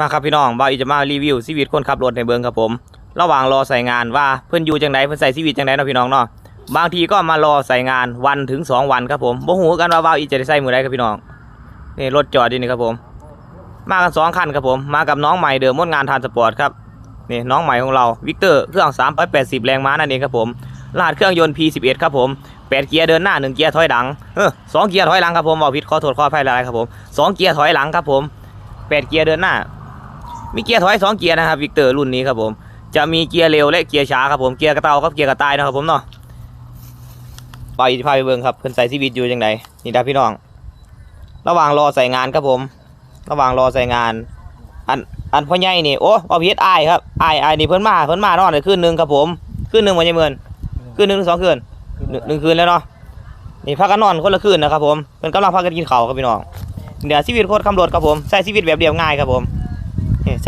มาครับพี่น้องบ่าวอีจะมารีวิวชีวิตคนขับรถในเบิงครับผม ระหว่างรอใส่งานว่าเพื่อนอยู่จังไดเพื่อนใส่ชีวิตจังไดเนาะพี่น้องเนาะบางทีก็มารอใส่งานวันถึงสองวันครับผมบ่ฮู้กันว่าบ่าวอีจะได้ใส่มื้อใดครับพี่น้องนี่รถจอดอยู่นี่ครับผม มากันสองคันครับผม มากับน้องใหม่เดิมมดงานทานสปอร์ตครับนี่น้องใหม่ของเราวิกเตอร์เครื่อง380 แรงม้านั่นเองครับผมรหัสเครื่องยนต์ P11 ครับผมแปดเกียร์เดินหน้าหนึ่งเกียร์ถอยหลังเออสองเกียร์ถอยหลังครับผมบอกผิดขอโทษขออภัยหลายครับผมสองเกียร์ถอยหลังครับผมแปดเกียร์เดินหน้า มีเกียร์ถอยสองเกียร์นะครับวิกเตอร์รุ่นนี้ครับผมจะมีเกียร์เร็วและเกียร์ช้าครับผมเกียร์กระเตาครับเกียร์กระต่ายนะครับผมเนาะไปพาไปเบิ่งครับเพิ่นใส่ชีวิตอยู่จังไดนี่ดาพี่น้อง ระหว่างรอใส่งานครับผม ระหว่างรอใส่งาน อันอันพ่อใหญ่นี่โอ้เอาพีเอสไอครับไอไอนี่เพิ่นมาเพิ่นมานอนในคืนหนึ่งครับผมคืนหนึ่งวันยังเมินคืนหนึ่งสองคืนหนึ่งคืนแล้วเนาะนี่พักกันนอนคนละคืนนะครับผมเพิ่นกำลังพักกันกินข้าวครับพี่น้องเดี๋ยวชีวิตโคตรคำรถครับผมใช้ชีวิตแบบเรียบง่ายครับผม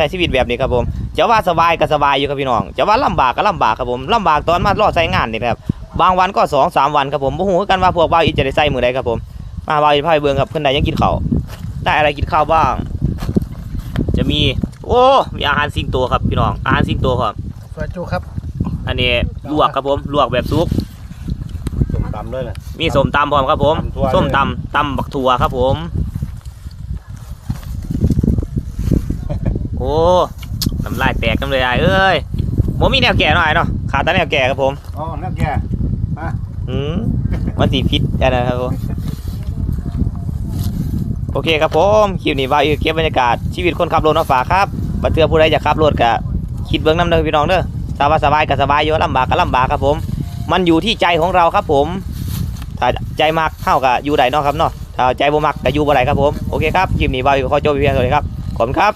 ช้ชีวิตแบบนี้ครับผมจะว่าสบายก็สบายอยู่ครับพี่น้องจะว่าลำบากก็ลำบากครับผมลำบากตอนมารอใช้งานนี่ครับบางวันก็สองสามวันครับผมบ่ฮู้คือกันว่าพวกบ่าวอีจะได้ใส่มื้อใดครับผมมาบ่าวอีพาไปเบิ่งครับเพิ่นได้หยังกินข้าวได้อะไรกินข้าวบ้าง จะมี โอ้มีอาหารสิงโตครับพี่น้องอาหารสิงโตครับซอยจูครับ อันนี้ลวกครับผมลวกแบบซุปส้มตำด้วยนะมีส้มตำพร้อมครับผมตำถั่วส้มตำตำบักถั่วครับผม โอ้น้ำลายแตกน้ำเลยไอ้เอ้ยผมมีแนวแก่หน่อยเนาะขาดแต่แนวแก่ครับผมอ๋อนักแกมาอืมมันสีพิษอะไรนะครับผมโอเคครับผมคลิปนี้ว่าอีกเก็บบรรยากาศชีวิตคนขับรถมาฝากครับบัดเทือผู้ใดอยากขับรถก็คิดเบื้องน้ำเด้อพี่น้องเด้อสบายสบายก็สบายอยู่ลำบากก็ลำบากครับผม มันอยู่ที่ใจของเราครับผมถ้าใจมักเข้ากับอยู่ใดเนาะครับเนาะถ้าใจบ่มักก็อยู่บ่ได้ครับผมโอเคครับคลิปนี้ว่าอีกขอจบเพียงเท่านี้ครับขอบคุณครับ